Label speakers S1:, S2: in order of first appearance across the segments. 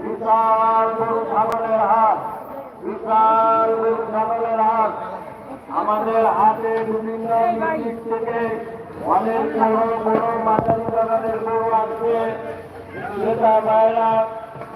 S1: বিশাল গরু ছাগলের হাট বিশাল গরু ছাগলের হাট আমাদের হাতে বিভিন্ন থেকে অনেক বড় বড় মাঝারি বাগানের গরু আছে ক্রেতা বাইরা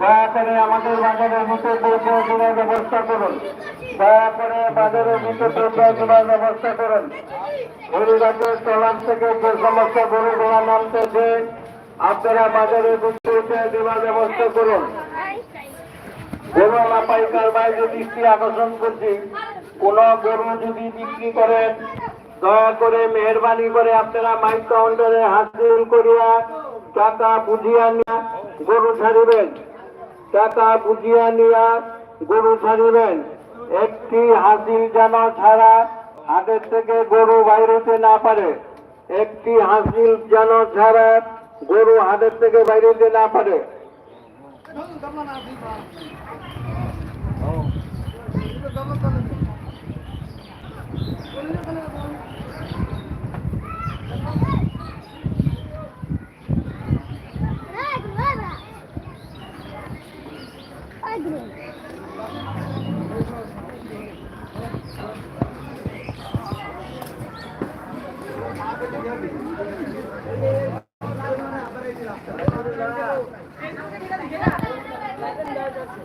S1: দয়া করে আমাদের বাজারের মতো দ্রব্যগুলোর ব্যবস্থা করুন। দয়া করে বাজারের মতো দ্রব্যগুলোর ব্যবস্থা করুন। গরুরাটের তলার থেকে যে সমস্ত গরুগুলো নামতেছে আপনারা বাজারে বুঝতে উঠে দেওয়ার ব্যবস্থা করুন। গরু আমরা পাইকার বাইরে দৃষ্টি আকর্ষণ করছি। কোন গরু যদি বিক্রি করেন, দয়া করে মেহরবানি করে আপনারা মাইক কাউন্টারে হাসিল করিয়া টাকা বুঝিয়া নিয়া গরু ছাড়িবেন। টাকা বুঝিয়া নিয়া গরু ছাড়িবেন একটি হাসিল যেন ছাড়া হাটের থেকে গরু বাইরেতে না পারে। একটি হাসিল যেন ছাড়া গরু হাটের থেকে বাইরেতে না পারে।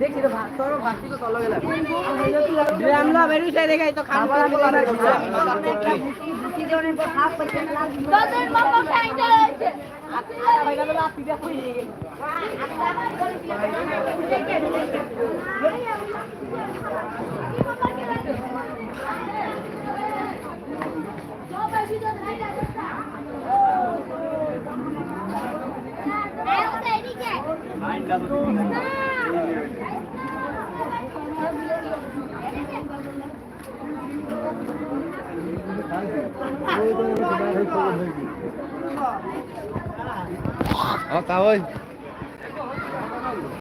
S2: দেখছি তো ভাত তোর ভাত তো তল গেল আমরা বেরু চাই দেখাই তো খান করে বলা না
S3: তোদের বাবা খাইতে Ó,
S4: tá oi.